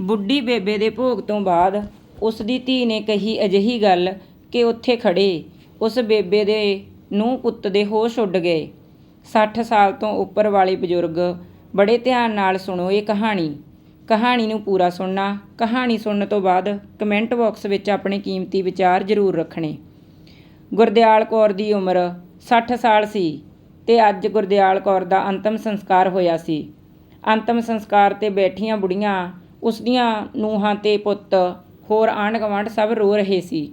ਬੁੱਢੀ ਬੇਬੇ ਦੇ ਭੋਗ ਤੋਂ ਬਾਅਦ ਉਸ ਦੀ ਧੀ ਨੇ ਕਹੀ ਅਜਿਹੀ ਗੱਲ ਕਿ ਉੱਥੇ ਖੜ੍ਹੇ। ਉਸ ਬੇਬੇ ਦੇ ਨੂੰਹ ਪੁੱਤ ਦੇ ਹੋਸ਼ ਉੱਡ ਗਏ। 60 ਸਾਲ ਤੋਂ ਉੱਪਰ ਵਾਲੇ ਬਜ਼ੁਰਗ ਬੜੇ ਧਿਆਨ ਨਾਲ ਸੁਣੋ ਇਹ ਕਹਾਣੀ। ਕਹਾਣੀ ਨੂੰ ਪੂਰਾ ਸੁਣਨਾ, ਕਹਾਣੀ ਸੁਣਨ ਤੋਂ ਬਾਅਦ ਕਮੈਂਟ ਬਾਕਸ ਵਿੱਚ ਆਪਣੇ ਕੀਮਤੀ ਵਿਚਾਰ ਜ਼ਰੂਰ ਰੱਖਣੇ। ਗੁਰਦਿਆਲ ਕੌਰ ਦੀ ਉਮਰ 60 ਸਾਲ ਸੀ ਤੇ ਅੱਜ ਗੁਰਦਿਆਲ ਕੌਰ ਦਾ ਅੰਤਮ ਸੰਸਕਾਰ ਹੋਇਆ ਸੀ। ਅੰਤਮ ਸੰਸਕਾਰ ਤੇ ਬੈਠੀਆਂ ਬੁੜੀਆਂ ਉਸ ਦੀਆਂ ਨੂੰਹਾਂ ਤੇ ਪੁੱਤ, ਹੋਰ ਆਂਢ ਗੁਆਂਢ ਸਭ ਰੋ ਰਹੇ ਸੀ।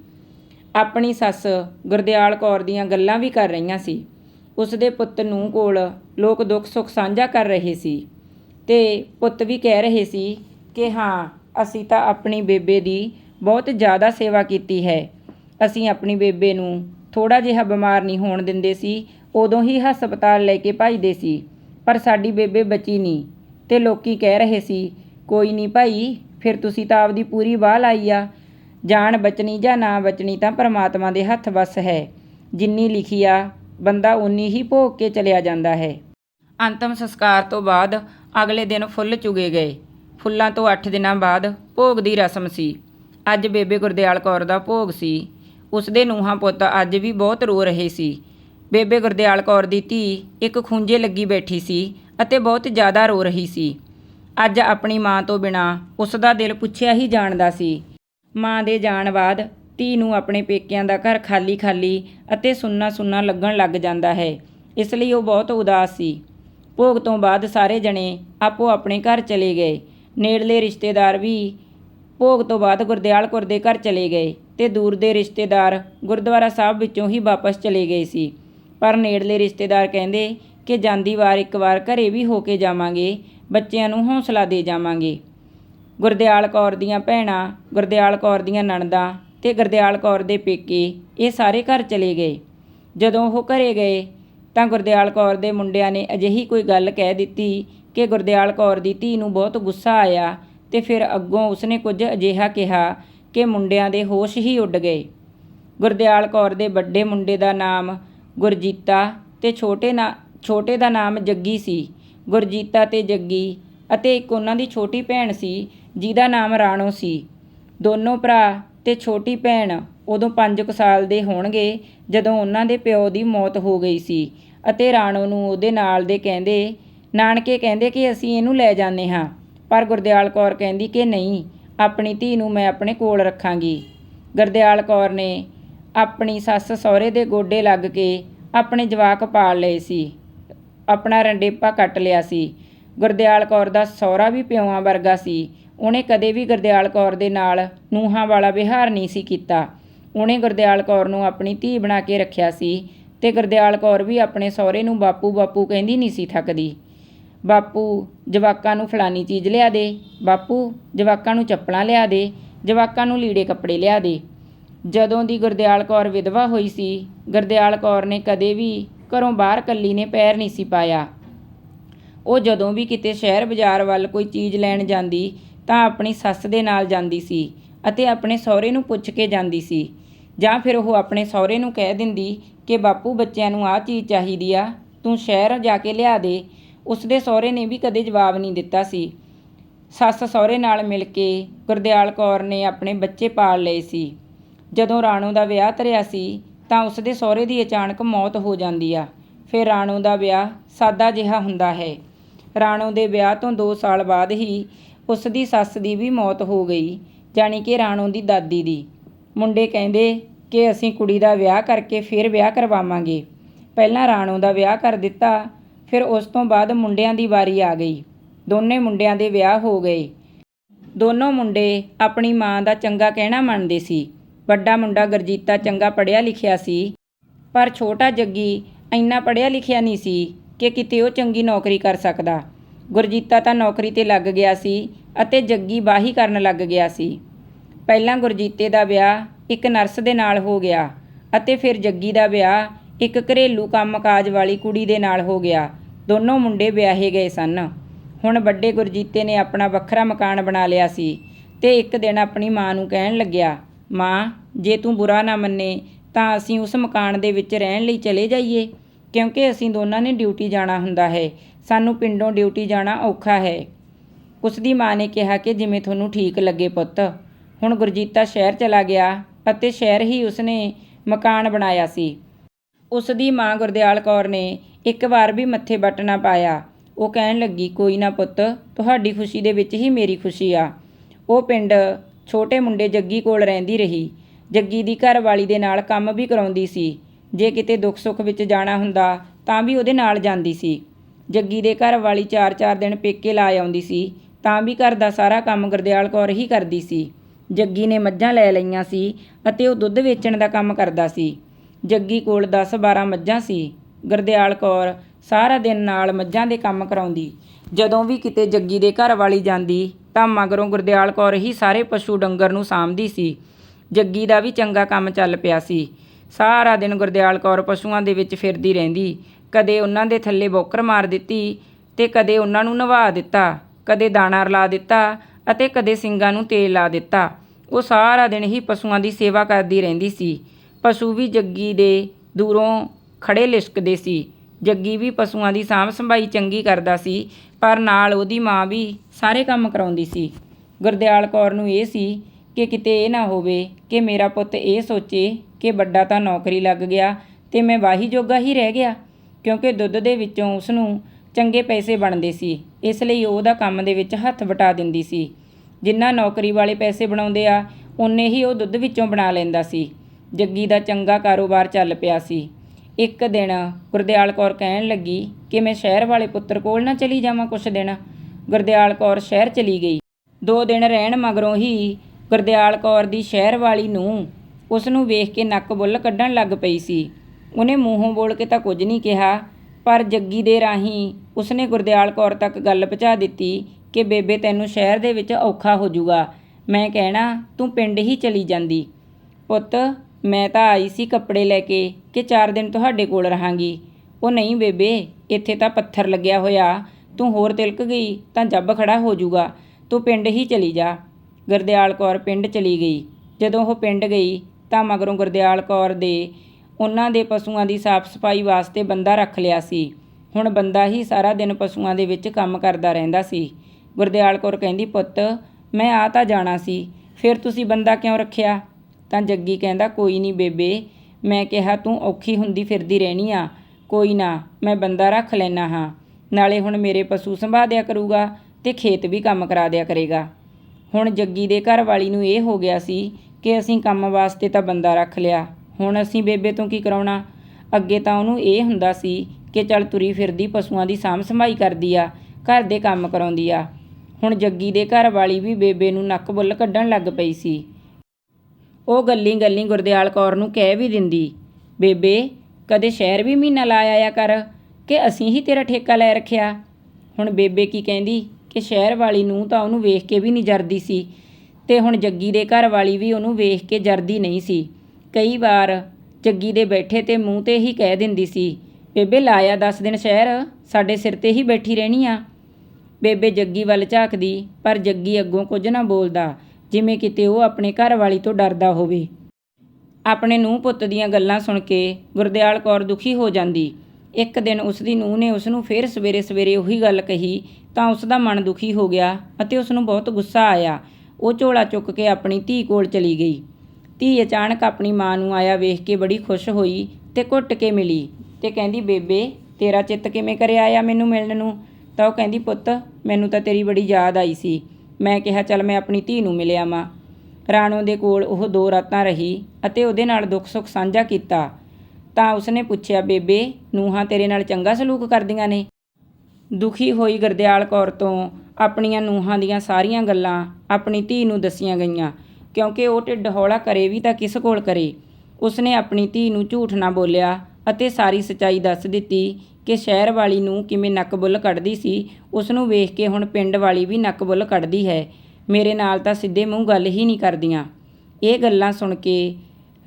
ਆਪਣੀ ਸੱਸ ਗੁਰਦਿਆਲ ਕੌਰ ਦੀਆਂ ਗੱਲਾਂ ਵੀ ਕਰ ਰਹੀਆਂ ਸੀ। ਉਸ ਦੇ ਪੁੱਤ ਨੂੰ ਕੋਲ ਲੋਕ ਦੁੱਖ ਸੁੱਖ ਸਾਂਝਾ ਕਰ ਰਹੇ ਸੀ ਤੇ ਪੁੱਤ ਵੀ ਕਹਿ ਰਹੇ ਸੀ ਕਿ ਹਾਂ, ਅਸੀਂ ਤਾਂ ਆਪਣੀ ਬੇਬੇ ਦੀ ਬਹੁਤ ਜ਼ਿਆਦਾ ਸੇਵਾ ਕੀਤੀ ਹੈ। ਅਸੀਂ ਆਪਣੀ ਬੇਬੇ ਨੂੰ ਥੋੜਾ ਜਿਹਾ ਬਿਮਾਰ ਨਹੀਂ ਹੋਣ ਦਿੰਦੇ ਸੀ, ਉਦੋਂ ਹੀ ਹਸਪਤਾਲ ਲੈ ਕੇ ਭੱਜਦੇ ਸੀ, ਪਰ ਸਾਡੀ ਬੇਬੇ ਬਚੀ ਨਹੀਂ ਤੇ ਲੋਕੀ ਕਹਿ ਰਹੇ ਸੀ ਕੋਈ ਨਹੀਂ ਭਾਈ, ਫਿਰ ਤੁਸੀਂ ਤਾਂ ਆਪਦੀ ਪੂਰੀ ਬਾਹ ਲਾਈ ਆ। ਜਾਣ ਬਚਣੀ ਜਾਂ ਨਾ ਬਚਣੀ ਤਾਂ ਪਰਮਾਤਮਾ ਦੇ ਹੱਥ ਵੱਸ ਹੈ। ਜਿੰਨੀ ਲਿਖੀ ਆ, ਬੰਦਾ ਉਨੀ ਹੀ ਭੋਗ ਕੇ ਚਲਿਆ ਜਾਂਦਾ ਹੈ। ਅੰਤਮ ਸੰਸਕਾਰ ਤੋਂ ਬਾਅਦ ਅਗਲੇ ਦਿਨ ਫੁੱਲ ਚੁਗੇ ਗਏ। ਫੁੱਲਾਂ ਤੋਂ 8 ਦਿਨਾਂ ਬਾਅਦ ਭੋਗ ਦੀ ਰਸਮ ਸੀ। ਅੱਜ ਬੇਬੇ ਗੁਰਦਿਆਲ ਕੌਰ ਦਾ ਭੋਗ ਸੀ। ਉਸ ਦੇ ਨੂੰਹਾਂ ਪੁੱਤ ਅੱਜ ਵੀ ਬਹੁਤ ਰੋ ਰਹੇ ਸੀ। ਬੇਬੇ ਗੁਰਦਿਆਲ ਕੌਰ ਦੀ ਧੀ ਇੱਕ ਖੂੰਜੇ ਲੱਗੀ ਬੈਠੀ ਸੀ ਅਤੇ ਬਹੁਤ ਜ਼ਿਆਦਾ ਰੋ ਰਹੀ ਸੀ। ਅੱਜ ਆਪਣੀ ਮਾਂ ਤੋਂ ਬਿਨਾ ਉਸ ਦਾ ਦਿਲ ਪੁੱਛਿਆ ਹੀ ਜਾਣਦਾ ਸੀ। ਮਾਂ ਦੇ ਜਾਣ ਬਾਅਦ ਧੀ ਨੂੰ ਆਪਣੇ ਪੇਕਿਆਂ ਦਾ ਘਰ ਖਾਲੀ ਖਾਲੀ ਅਤੇ ਸੁੰਨਾ ਸੁੰਨਾ ਲੱਗਣ ਲੱਗ ਜਾਂਦਾ ਹੈ। ਇਸ ਲਈ ਉਹ ਬਹੁਤ ਉਦਾਸ ਸੀ। ਭੋਗ ਤੋਂ ਬਾਅਦ ਸਾਰੇ ਜਣੇ ਆਪੋ ਆਪਣੇ ਘਰ ਚਲੇ ਗਏ। ਨੇੜਲੇ ਰਿਸ਼ਤੇਦਾਰ ਵੀ ਭੋਗ ਤੋਂ ਬਾਅਦ ਗੁਰਦਿਆਲ ਕੌਰ ਦੇ ਘਰ ਚਲੇ ਗਏ ਤੇ ਦੂਰ ਦੇ ਰਿਸ਼ਤੇਦਾਰ ਗੁਰਦੁਆਰਾ ਸਾਹਿਬ ਵਿੱਚੋਂ ਹੀ ਵਾਪਸ ਚਲੇ ਗਏ ਸੀ। ਪਰ ਨੇੜਲੇ ਰਿਸ਼ਤੇਦਾਰ ਕਹਿੰਦੇ ਕਿ ਜਾਂਦੀ ਵਾਰ ਇੱਕ ਵਾਰ ਘਰੇ ਵੀ ਹੋ ਕੇ ਜਾਵਾਂਗੇ ਬੱਚਿਆਂ ਨੂੰ ਹੌਸਲਾ ਦੇ ਜਾਵਾਂਗੇ। ਗੁਰਦਿਆਲ ਕੌਰ ਦੀਆਂ ਭੈਣਾਂ, ਗੁਰਦਿਆਲ ਕੌਰ ਦੀਆਂ ਨਣਦਾਂ ਤੇ ਗੁਰਦਿਆਲ ਕੌਰ ਦੇ ਪੇਕੇ ਇਹ ਸਾਰੇ ਘਰ ਚਲੇ ਗਏ। ਜਦੋਂ ਉਹ ਘਰੇ ਗਏ ਤਾਂ ਗੁਰਦਿਆਲ ਕੌਰ ਦੇ ਮੁੰਡਿਆਂ ਨੇ ਅਜਿਹੀ ਕੋਈ ਗੱਲ ਕਹਿ ਦਿੱਤੀ ਕਿ ਗੁਰਦਿਆਲ ਕੌਰ ਦੀ ਧੀ ਨੂੰ ਬਹੁਤ ਗੁੱਸਾ ਆਇਆ ਤੇ ਫਿਰ ਅੱਗੋਂ ਉਸਨੇ ਕੁਝ ਅਜਿਹਾ ਕਿਹਾ ਕਿ ਮੁੰਡਿਆਂ ਦੇ ਹੋਸ਼ ਹੀ ਉੱਡ ਗਏ। ਗੁਰਦਿਆਲ ਕੌਰ ਦੇ ਵੱਡੇ ਮੁੰਡੇ ਦਾ ਨਾਮ ਗੁਰਜੀਤਾ ਤੇ ਛੋਟੇ ਨਾ, ਛੋਟੇ ਦਾ ਨਾਮ ਜੱਗੀ ਸੀ। ਗੁਰਜੀਤਾ ਤੇ ਜੱਗੀ ਅਤੇ ਇੱਕ ਉਹਨਾਂ ਦੀ ਛੋਟੀ ਭੈਣ ਸੀ, ਜਿਹਦਾ ਨਾਮ ਰਾਣੋ ਸੀ। ਦੋਨੋਂ ਭਰਾ ਤੇ ਛੋਟੀ ਭੈਣ ਉਦੋਂ 5 ਸਾਲ ਦੇ ਹੋਣਗੇ ਜਦੋਂ ਉਹਨਾਂ ਦੇ ਪਿਓ ਦੀ ਮੌਤ ਹੋ ਗਈ ਸੀ ਅਤੇ ਰਾਣੋ ਨੂੰ ਉਹਦੇ ਨਾਲ ਦੇ ਕਹਿੰਦੇ, ਨਾਨਕੇ ਕਹਿੰਦੇ ਕਿ ਅਸੀਂ ਇਹਨੂੰ ਲੈ ਜਾਂਦੇ ਹਾਂ, ਪਰ ਗੁਰਦਿਆਲ ਕੌਰ ਕਹਿੰਦੀ ਕਿ ਨਹੀਂ, ਆਪਣੀ ਧੀ ਨੂੰ ਮੈਂ ਆਪਣੇ ਕੋਲ ਰੱਖਾਂਗੀ। ਗੁਰਦਿਆਲ ਕੌਰ ਨੇ ਆਪਣੀ ਸੱਸ ਸਹੁਰੇ ਦੇ ਗੋਡੇ ਲੱਗ ਕੇ ਆਪਣੇ ਜਵਾਕ ਪਾਲ ਲਏ ਸੀ। ਆਪਣਾ ਰੰਡੇਪਾ ਕੱਟ ਲਿਆ ਸੀ। ਗੁਰਦਿਆਲ ਕੌਰ ਦਾ ਸਹੁਰਾ ਵੀ ਪਿਓਾਂ ਵਰਗਾ ਸੀ। ਉਹਨੇ ਕਦੇ ਵੀ ਗੁਰਦਿਆਲ ਕੌਰ ਦੇ ਨਾਲ ਨੂਹਾਂ ਵਾਲਾ ਵਿਹਾਰ ਨਹੀਂ ਸੀ ਕੀਤਾ। ਉਹਨੇ ਗੁਰਦਿਆਲ ਕੌਰ ਨੂੰ ਆਪਣੀ ਧੀ ਬਣਾ ਕੇ ਰੱਖਿਆ ਸੀ ਤੇ ਗੁਰਦਿਆਲ ਕੌਰ ਵੀ ਆਪਣੇ ਸਹੁਰੇ ਨੂੰ ਬਾਪੂ ਬਾਪੂ ਕਹਿੰਦੀ ਨਹੀਂ ਸੀ ਥੱਕਦੀ। ਬਾਪੂ, ਜਵਾਕਾਂ ਨੂੰ ਫਲਾਨੀ ਚੀਜ਼ ਲਿਆ ਦੇ। ਬਾਪੂ, ਜਵਾਕਾਂ ਨੂੰ ਚੱਪਲਾਂ ਲਿਆ ਦੇ। ਜਵਾਕਾਂ ਨੂੰ ਲੀੜੇ ਕੱਪੜੇ ਲਿਆ ਦੇ। ਜਦੋਂ ਦੀ ਗੁਰਦਿਆਲ ਕੌਰ ਵਿਧਵਾ ਹੋਈ ਸੀ, ਗੁਰਦਿਆਲ ਕੌਰ ਨੇ ਕਦੇ ਵੀ ਘਰੋਂ ਬਾਹਰ ਕੱਲੀ ਨੇ ਪੈਰ ਨਹੀਂ ਸੀ ਪਾਇਆ। ਉਹ ਜਦੋਂ ਵੀ ਕਿਤੇ ਸ਼ਹਿਰ ਬਾਜ਼ਾਰ ਵੱਲ ਕੋਈ ਚੀਜ਼ ਲੈਣ ਜਾਂਦੀ, ਤਾਂ ਆਪਣੀ ਸੱਸ ਦੇ ਨਾਲ ਜਾਂਦੀ ਸੀ ਅਤੇ ਆਪਣੇ ਸਹੁਰੇ ਨੂੰ ਪੁੱਛ ਕੇ ਜਾਂਦੀ ਸੀ। ਜਾਂ ਫਿਰ ਉਹ ਆਪਣੇ ਸਹੁਰੇ ਨੂੰ ਕਹਿ ਦਿੰਦੀ ਕਿ, ਬਾਪੂ, ਬੱਚਿਆਂ ਨੂੰ ਆਹ ਚੀਜ਼ ਚਾਹੀਦੀ ਆ, ਤੂੰ ਸ਼ਹਿਰ ਜਾ ਕੇ ਲਿਆ ਦੇ। ਉਸ ਦੇ ਸਹੁਰੇ ਨੇ ਵੀ ਕਦੇ ਜਵਾਬ ਨਹੀਂ ਦਿੱਤਾ ਸੀ। ਸੱਸ ਸਹੁਰੇ ਨਾਲ ਮਿਲ ਕੇ ਗੁਰਦਿਆਲ ਕੌਰ ਨੇ ਆਪਣੇ ਬੱਚੇ ਪਾਲ ਲਏ ਸੀ। ਜਦੋਂ ਰਾਣੋ ਦਾ ਵਿਆਹ ਧਰਿਆ ਸੀ ਤਾਂ ਉਸ ਦੇ ਸਹੁਰੇ ਦੀ ਅਚਾਨਕ ਮੌਤ ਹੋ ਜਾਂਦੀ ਆ। ਫਿਰ ਰਾਣੋ ਦਾ ਵਿਆਹ ਸਾਦਾ ਜਿਹਾ ਹੁੰਦਾ ਹੈ। ਰਾਣੋ ਦੇ ਵਿਆਹ ਤੋਂ 2 ਸਾਲ ਬਾਅਦ ਹੀ ਉਸ ਦੀ ਸੱਸ ਦੀ ਵੀ ਮੌਤ ਹੋ ਗਈ, ਜਾਣੀ ਕਿ ਰਾਣੋ ਦੀ ਦਾਦੀ ਦੀ। ਮੁੰਡੇ ਕਹਿੰਦੇ ਕਿ ਅਸੀਂ ਕੁੜੀ ਦਾ ਵਿਆਹ ਕਰਕੇ ਫਿਰ ਵਿਆਹ ਕਰਵਾਵਾਂਗੇ। ਪਹਿਲਾਂ ਰਾਣੋ ਦਾ ਵਿਆਹ ਕਰ ਦਿੱਤਾ, ਫਿਰ ਉਸ ਤੋਂ ਬਾਅਦ ਮੁੰਡਿਆਂ ਦੀ ਵਾਰੀ ਆ ਗਈ। ਦੋਨੇ ਮੁੰਡਿਆਂ ਦੇ ਵਿਆਹ ਹੋ ਗਏ। ਦੋਨੋਂ ਮੁੰਡੇ ਆਪਣੀ ਮਾਂ ਦਾ ਚੰਗਾ ਕਹਿਣਾ ਮੰਨਦੇ ਸੀ। ਵੱਡਾ ਮੁੰਡਾ ਗਰਜੀਤਾ ਚੰਗਾ ਪੜ੍ਹਿਆ ਲਿਖਿਆ ਸੀ, ਪਰ ਛੋਟਾ ਜੱਗੀ ਇੰਨਾ ਪੜ੍ਹਿਆ ਲਿਖਿਆ ਨਹੀਂ ਸੀ ਕਿ ਕਿਤੇ ਉਹ ਚੰਗੀ ਨੌਕਰੀ ਕਰ ਸਕਦਾ। ਗੁਰਜੀਤਾ ਤਾਂ ਨੌਕਰੀ ਤੇ ਲੱਗ ਗਿਆ ਸੀ ਅਤੇ ਜੱਗੀ ਬਾਹੀ ਕਰਨ ਲੱਗ ਗਿਆ ਸੀ। ਪਹਿਲਾਂ ਗੁਰਜੀਤੇ ਦਾ ਵਿਆਹ ਇੱਕ ਨਰਸ ਦੇ ਨਾਲ ਹੋ ਗਿਆ ਅਤੇ ਫਿਰ ਜੱਗੀ ਦਾ ਵਿਆਹ ਇੱਕ ਘਰੇਲੂ ਕੰਮਕਾਜ ਵਾਲੀ ਕੁੜੀ ਦੇ ਨਾਲ ਹੋ ਗਿਆ। ਦੋਨੋਂ ਮੁੰਡੇ ਵਿਆਹੇ ਗਏ ਸਨ। ਹੁਣ ਵੱਡੇ ਗੁਰਜੀਤੇ ਨੇ ਆਪਣਾ ਵੱਖਰਾ ਮਕਾਨ ਬਣਾ ਲਿਆ ਸੀ ਤੇ ਇੱਕ ਦਿਨ ਆਪਣੀ ਮਾਂ ਨੂੰ ਕਹਿਣ ਲੱਗਿਆ ਮਾਂ, ਜੇ ਤੂੰ ਬੁਰਾ ਨਾ ਮੰਨੇ, ਤਾਂ ਅਸੀਂ ਉਸ ਮਕਾਨ ਦੇ ਵਿੱਚ ਰਹਿਣ ਲਈ ਚਲੇ ਜਾਈਏ। ਕਿਉਂਕਿ ਅਸੀਂ ਦੋਨਾਂ ਨੇ ਡਿਊਟੀ ਜਾਣਾ ਹੁੰਦਾ ਹੈ। ਸਾਨੂੰ ਪਿੰਡੋਂ ਡਿਊਟੀ ਜਾਣਾ ਔਖਾ ਹੈ। ਉਸ ਦੀ ਮਾਂ ਨੇ ਕਿਹਾ ਕਿ ਜਿਵੇਂ ਤੁਹਾਨੂੰ ਠੀਕ ਲੱਗੇ ਪੁੱਤ। ਹੁਣ ਗੁਰਜੀਤਾ ਸ਼ਹਿਰ ਚਲਾ ਗਿਆ ਅਤੇ ਸ਼ਹਿਰ ਹੀ ਉਸਨੇ ਮਕਾਨ ਬਣਾਇਆ ਸੀ। ਉਸ ਦੀ ਮਾਂ ਗੁਰਦਿਆਲ ਕੌਰ ਨੇ ਇੱਕ ਵਾਰ ਵੀ ਮੱਥੇ ਵੱਟ ਨਾ ਪਾਇਆ। ਉਹ ਕਹਿਣ ਲੱਗੀ, ਕੋਈ ਨਾ ਪੁੱਤ, ਤੁਹਾਡੀ ਖੁਸ਼ੀ ਦੇ ਵਿੱਚ ਹੀ ਮੇਰੀ ਖੁਸ਼ੀ ਆ। ਉਹ ਪਿੰਡ ਛੋਟੇ ਮੁੰਡੇ ਜੱਗੀ ਕੋਲ ਰਹਿੰਦੀ ਰਹੀ। ਜੱਗੀ ਦੀ ਘਰਵਾਲੀ ਦੇ ਨਾਲ ਕੰਮ ਵੀ ਕਰਾਉਂਦੀ ਸੀ। ਜੇ ਕਿਤੇ ਦੁੱਖ ਸੁੱਖ ਵਿੱਚ ਜਾਣਾ ਹੁੰਦਾ ਤਾਂ ਵੀ ਉਹਦੇ ਨਾਲ ਜਾਂਦੀ ਸੀ। ਜੱਗੀ ਦੇ ਘਰਵਾਲੀ ਚਾਰ-ਚਾਰ ਦਿਨ ਪੇਕੇ ਲਾ ਆਉਂਦੀ ਸੀ, ਤਾਂ ਵੀ ਘਰ ਦਾ ਸਾਰਾ ਕੰਮ ਗੁਰਦਿਆਲ ਕੌਰ ਹੀ ਕਰਦੀ ਸੀ। ਜੱਗੀ ਨੇ ਮੱਝਾਂ ਲੈ ਲਈਆਂ ਸੀ ਅਤੇ ਉਹ ਦੁੱਧ ਵੇਚਣ ਦਾ ਕੰਮ ਕਰਦਾ ਸੀ। ਜੱਗੀ ਕੋਲ 10-12 ਮੱਝਾਂ ਸੀ। ਗੁਰਦਿਆਲ ਕੌਰ ਸਾਰਾ ਦਿਨ ਨਾਲ ਮੱਝਾਂ ਦੇ ਕੰਮ ਕਰਾਉਂਦੀ। ਜਦੋਂ ਵੀ ਕਿਤੇ ਜੱਗੀ ਦੇ ਘਰ ਵਾਲੀ ਜਾਂਦੀ ਤਾਂ ਮਗਰੋਂ ਗੁਰਦਿਆਲ ਕੌਰ ਹੀ ਸਾਰੇ ਪਸ਼ੂ ਡੰਗਰ ਨੂੰ ਸਾਂਭਦੀ ਸੀ। ਜੱਗੀ ਦਾ ਵੀ ਚੰਗਾ ਕੰਮ ਚੱਲ ਪਿਆ ਸੀ। ਸਾਰਾ ਦਿਨ ਗੁਰਦਿਆਲ ਕੌਰ ਪਸ਼ੂਆਂ ਦੇ ਵਿੱਚ ਫਿਰਦੀ ਰਹਿੰਦੀ। ਕਦੇ ਉਹਨਾਂ ਦੇ ਥੱਲੇ ਬੋਕਰ ਮਾਰ ਦਿੱਤੀ ਤੇ ਕਦੇ ਉਹਨਾਂ ਨੂੰ ਨਵਾ ਦਿੱਤਾ, ਕਦੇ ਦਾਣਾ ਰਲਾ ਦਿੱਤਾ ਅਤੇ ਕਦੇ ਸਿੰਗਾਂ ਨੂੰ ਤੇਲ ਲਾ ਦਿੱਤਾ। ਉਹ ਸਾਰਾ ਦਿਨ ਹੀ ਪਸ਼ੂਆਂ ਦੀ ਸੇਵਾ ਕਰਦੀ ਰਹਿੰਦੀ ਸੀ। ਪਸ਼ੂ ਵੀ ਜੱਗੀ ਦੇ ਦੂਰੋਂ ਖੜੇ ਲਿਸ਼ਕਦੇ ਸੀ। ਜੱਗੀ ਵੀ ਪਸ਼ੂਆਂ ਦੀ ਸਾਂਭ ਸੰਭਾਈ ਚੰਗੀ ਕਰਦਾ ਸੀ, ਪਰ ਨਾਲ ਉਹਦੀ ਮਾਂ ਵੀ ਸਾਰੇ ਕੰਮ ਕਰਾਉਂਦੀ ਸੀ। ਗੁਰਦਿਆਲ ਕੌਰ ਨੂੰ ਇਹ ਸੀ ਕਿ ਕਿਤੇ ਇਹ ਨਾ ਹੋਵੇ ਕਿ ਮੇਰਾ ਪੁੱਤ ਇਹ ਸੋਚੇ ਕਿ ਵੱਡਾ ਤਾਂ ਨੌਕਰੀ ਲੱਗ ਗਿਆ ਤੇ ਮੈਂ ਵਾਹੀ ਜੋਗਾ ਹੀ ਰਹਿ ਗਿਆ, ਕਿਉਂਕਿ ਦੁੱਧ ਦੇ ਵਿੱਚੋਂ ਉਸ ਨੂੰ ਚੰਗੇ ਪੈਸੇ ਬਣਦੇ ਸੀ, ਇਸ ਲਈ ਉਹ ਉਹਦਾ ਕੰਮ ਦੇ ਵਿੱਚ ਹੱਥ ਵਟਾ ਦਿੰਦੀ ਸੀ। ਜਿੰਨਾ ਨੌਕਰੀ ਵਾਲੇ ਪੈਸੇ ਬਣਾਉਂਦੇ ਆ ਉਨੇ ਹੀ ਉਹ ਦੁੱਧ ਵਿੱਚੋਂ ਬਣਾ ਲੈਂਦਾ ਸੀ। ਜੱਗੀ ਦਾ ਚੰਗਾ ਕਾਰੋਬਾਰ ਚੱਲ ਪਿਆ ਸੀ। ਇੱਕ ਦਿਨ ਗੁਰਦਿਆਲ ਕੌਰ ਕਹਿਣ ਲੱਗੀ ਕਿ ਮੈਂ ਸ਼ਹਿਰ ਵਾਲੇ ਪੁੱਤਰ ਕੋਲ ਨਾ ਚਲੀ ਜਾਵਾਂ ਕੁਛ ਦਿਨ। ਗੁਰਦਿਆਲ ਕੌਰ ਸ਼ਹਿਰ ਚਲੀ ਗਈ। ਦੋ ਦਿਨ ਰਹਿਣ ਮਗਰੋਂ ਹੀ ਗੁਰਦਿਆਲ ਕੌਰ ਦੀ ਸ਼ਹਿਰ ਵਾਲੀ ਨੂੰ ਉਸ ਨੂੰ ਵੇਖ ਕੇ ਨੱਕ ਬੁੱਲ ਕੱਢਣ ਲੱਗ ਪਈ ਸੀ। ਉਹਨੇ ਮੂੰਹੋਂ ਬੋਲ ਕੇ ਤਾਂ ਕੁਝ ਨਹੀਂ ਕਿਹਾ, ਪਰ ਜੱਗੀ ਦੇ ਰਾਹੀਂ ਉਸਨੇ ਗੁਰਦਿਆਲ ਕੌਰ ਤੱਕ ਗੱਲ ਪਹੁੰਚਾ ਦਿੱਤੀ ਕਿ, ਬੇਬੇ, ਤੈਨੂੰ ਸ਼ਹਿਰ ਦੇ ਵਿੱਚ ਔਖਾ ਹੋ ਜਾਊਗਾ ਮੈਂ ਕਹਿਣਾ, ਤੂੰ ਪਿੰਡ ਹੀ ਚਲੀ ਜਾਂਦੀ। ਪੁੱਤ ਮੈਂ ਤਾਂ ਆਈ ਸੀ ਕੱਪੜੇ ਲੈ ਕੇ ਕਿ ਚਾਰ ਦਿਨ ਤੁਹਾਡੇ ਕੋਲ ਰਹਾਂਗੀ। ਉਹ ਨਹੀਂ ਬੇਬੇ, ਇੱਥੇ ਤਾਂ ਪੱਥਰ ਲੱਗਿਆ ਹੋਇਆ। ਤੂੰ ਹੋਰ ਤਿਲਕ ਗਈ ਤਾਂ ਜੱਬ ਖੜਾ ਹੋ ਜਾਊਗਾ। ਤੂੰ ਪਿੰਡ ਹੀ ਚਲੀ ਜਾ। ਗੁਰਦਿਆਲ ਕੌਰ ਪਿੰਡ ਚਲੀ ਗਈ। ਜਦੋਂ ਉਹ ਪਿੰਡ ਗਈ ਤਾਂ ਮਗਰੋਂ ਗੁਰਦਿਆਲ ਕੌਰ ਦੇ ਉਹਨਾਂ ਦੇ ਪਸ਼ੂਆਂ ਦੀ ਸਾਫ਼ ਸਫ਼ਾਈ ਵਾਸਤੇ ਬੰਦਾ ਰੱਖ ਲਿਆ ਸੀ। ਹੁਣ ਬੰਦਾ ਹੀ ਸਾਰਾ ਦਿਨ ਪਸ਼ੂਆਂ ਦੇ ਵਿੱਚ ਕੰਮ ਕਰਦਾ ਰਹਿੰਦਾ ਸੀ। ਗੁਰਦਿਆਲ ਕੌਰ ਕਹਿੰਦੀ, ਪੁੱਤ, ਮੈਂ ਆ ਤਾਂ ਜਾਣਾ ਸੀ। ਫਿਰ ਤੁਸੀਂ ਬੰਦਾ ਕਿਉਂ ਰੱਖਿਆ? ਤਾਂ ਜੱਗੀ ਕਹਿੰਦਾ, ਕੋਈ ਨਹੀਂ ਬੇਬੇ, ਮੈਂ ਕਿਹਾ ਤੂੰ ਔਖੀ ਹੁੰਦੀ ਫਿਰਦੀ ਰਹਿਣੀ ਆ। ਕੋਈ ਨਾ, ਮੈਂ ਬੰਦਾ ਰੱਖ ਲੈਣਾ ਹਾਂ। ਨਾਲੇ ਹੁਣ ਮੇਰੇ ਪਸ਼ੂ ਸੰਭਾਲ ਦਿਆ ਕਰੂਗਾ ਤੇ ਖੇਤ ਵੀ ਕੰਮ ਕਰਾ ਦਿਆ ਕਰੇਗਾ। ਹੁਣ ਜੱਗੀ ਦੇ ਘਰ ਵਾਲੀ ਨੂੰ ਇਹ ਹੋ ਗਿਆ ਸੀ ਕਿ ਅਸੀਂ ਕੰਮ ਵਾਸਤੇ ਤਾਂ ਬੰਦਾ ਰੱਖ ਲਿਆ। ਹੁਣ ਅਸੀਂ ਬੇਬੇ ਤੋਂ ਕੀ ਕਰਾਉਣਾ? ਅੱਗੇ ਤਾਂ ਉਹਨੂੰ ਇਹ ਹੁੰਦਾ ਸੀ ਕਿ ਚੱਲ ਤੁਰੀ ਫਿਰਦੀ ਪਸ਼ੂਆਂ ਦੀ ਸਾਂਭ ਸੰਭਾਈ ਕਰਦੀ ਆ, ਘਰ ਦੇ ਕੰਮ ਕਰਾਉਂਦੀ ਆ। ਹੁਣ ਜੱਗੀ ਦੇ ਘਰ ਵਾਲੀ ਵੀ ਬੇਬੇ ਨੂੰ ਨੱਕ ਬੁੱਲ ਕੱਢਣ ਲੱਗ ਪਈ ਸੀ। ਉਹ ਗੱਲੀ ਗੱਲੀ ਗੁਰਦਿਆਲ ਕੌਰ ਨੂੰ ਕਹਿ ਵੀ ਦਿੰਦੀ, ਬੇਬੇ, ਕਦੇ ਸ਼ਹਿਰ ਵੀ ਮਹੀਨਾ ਲਾ ਆਇਆ ਕਰ, ਕਿ ਅਸੀਂ ਹੀ ਤੇਰਾ ਠੇਕਾ ਲੈ ਰੱਖਿਆ? ਹੁਣ ਬੇਬੇ ਕੀ ਕਹਿੰਦੀ, ਕਿ ਸ਼ਹਿਰ ਵਾਲੀ ਨੂੰ ਤਾਂ ਉਹਨੂੰ ਵੇਖ ਕੇ ਵੀ ਨਹੀਂ ਜਰਦੀ ਸੀ, ਤੇ ਹੁਣ ਜੱਗੀ ਦੇ ਘਰ ਵਾਲੀ ਵੀ ਉਹਨੂੰ ਵੇਖ ਕੇ ਜਰਦੀ ਨਹੀਂ ਸੀ। ਕਈ ਵਾਰ ਜੱਗੀ ਦੇ ਬੈਠੇ ਤੇ ਮੂੰਹ ਤੇ ਹੀ ਕਹਿ ਦਿੰਦੀ ਸੀ, ਬੇਬੇ, ਲਾਇਆ 10 ਦਿਨ ਸ਼ਹਿਰ, ਸਾਡੇ ਸਿਰ ਤੇ ਹੀ ਬੈਠੀ ਰਹਿਣੀ ਆ। ਬੇਬੇ ਜੱਗੀ ਵੱਲ ਝਾਕਦੀ, ਪਰ ਜੱਗੀ ਅੱਗੋਂ ਕੁਝ ਨਾ ਬੋਲਦਾ। ਜਿਵੇਂ ਕਿਤੇ ਉਹ ਆਪਣੇ ਘਰ ਵਾਲੀ ਤੋਂ ਡਰਦਾ ਹੋਵੇ। ਆਪਣੇ ਨੂੰਹ ਪੁੱਤ ਦੀਆਂ ਗੱਲਾਂ ਸੁਣ ਕੇ ਗੁਰਦਿਆਲ ਕੌਰ ਦੁਖੀ ਹੋ ਜਾਂਦੀ। ਇੱਕ ਦਿਨ ਉਸ ਦੀ ਨੂੰਹ ਨੇ ਉਸ ਨੂੰ ਫੇਰ ਸਵੇਰੇ ਸਵੇਰੇ ਉਹੀ ਗੱਲ ਕਹੀ, ਤਾਂ ਉਸ ਦਾ ਮਨ ਦੁਖੀ ਹੋ ਗਿਆ ਅਤੇ ਉਸ ਨੂੰ ਬਹੁਤ ਗੁੱਸਾ ਆਇਆ। ਉਹ ਝੋਲਾ ਚੁੱਕ ਕੇ ਆਪਣੀ ਧੀ ਕੋਲ ਚਲੀ ਗਈ। ਧੀ ਅਚਾਨਕ ਆਪਣੀ ਮਾਂ ਨੂੰ ਆਇਆ ਵੇਖ ਕੇ ਬੜੀ ਖੁਸ਼ ਹੋਈ ਤੇ ਘੁੱਟ ਕੇ ਮਿਲੀ ਤੇ ਕਹਿੰਦੀ, ਬੇਬੇ, ਤੇਰਾ ਚਿੱਤ ਕਿਵੇਂ ਕਰਿਆ ਆਇਆ ਮੈਨੂੰ ਮਿਲਣ ਨੂੰ? ਤਾਂ ਉਹ ਕਹਿੰਦੀ, ਪੁੱਤ, ਮੈਨੂੰ ਤਾਂ ਤੇਰੀ ਬੜੀ ਯਾਦ ਆਈ ਸੀ। ਮੈਂ ਕਿਹਾ, ਚੱਲ ਮੈਂ ਆਪਣੀ ਧੀ ਨੂੰ ਮਿਲਿਆ ਮਾਂ ਰਾਣੋ ਦੇ ਕੋਲ ਉਹ ਦੋ ਰਾਤਾਂ ਰਹੀ ਅਤੇ ਉਹਦੇ ਨਾਲ ਦੁੱਖ ਸੁੱਖ ਸਾਂਝਾ ਕੀਤਾ। ਤਾਂ ਉਸਨੇ ਪੁੱਛਿਆ, ਬੇਬੇ, ਨੂੰਹਾਂ ਤੇਰੇ ਨਾਲ ਚੰਗਾ ਸਲੂਕ ਕਰਦੀਆਂ ਨੇ? ਦੁਖੀ ਹੋਈ ਗੁਰਦਿਆਲ ਕੌਰ ਤੋਂ ਆਪਣੀਆਂ ਨੂੰਹਾਂ ਦੀਆਂ ਸਾਰੀਆਂ ਗੱਲਾਂ ਆਪਣੀ ਧੀ ਨੂੰ ਦੱਸੀਆਂ ਗਈਆਂ, ਕਿਉਂਕਿ ਉਹ ਢਿੱਡ ਹੌਲਾ ਕਰੇ ਵੀ ਤਾਂ ਕਿਸ ਕੋਲ ਕਰੇ। ਉਸਨੇ ਆਪਣੀ ਧੀ ਨੂੰ ਝੂਠ ਨਾ ਬੋਲਿਆ ਅਤੇ ਸਾਰੀ ਸਚਾਈ ਦੱਸ ਦਿੱਤੀ ਕਿ ਸ਼ਹਿਰ ਵਾਲੀ ਨੂੰ ਕਿਵੇਂ ਨੱਕ ਬੁੱਲ ਕੱਢਦੀ ਸੀ ਉਸ ਨੂੰ ਵੇਖ ਕੇ ਹੁਣ ਪਿੰਡ ਵਾਲੀ ਵੀ ਨੱਕ ਬੁੱਲ ਕੱਢਦੀ ਹੈ। ਮੇਰੇ ਨਾਲ ਤਾਂ ਸਿੱਧੇ ਮੂੰਹ ਗੱਲ ਹੀ ਨਹੀਂ ਕਰਦੀਆਂ। ਇਹ ਗੱਲਾਂ ਸੁਣ ਕੇ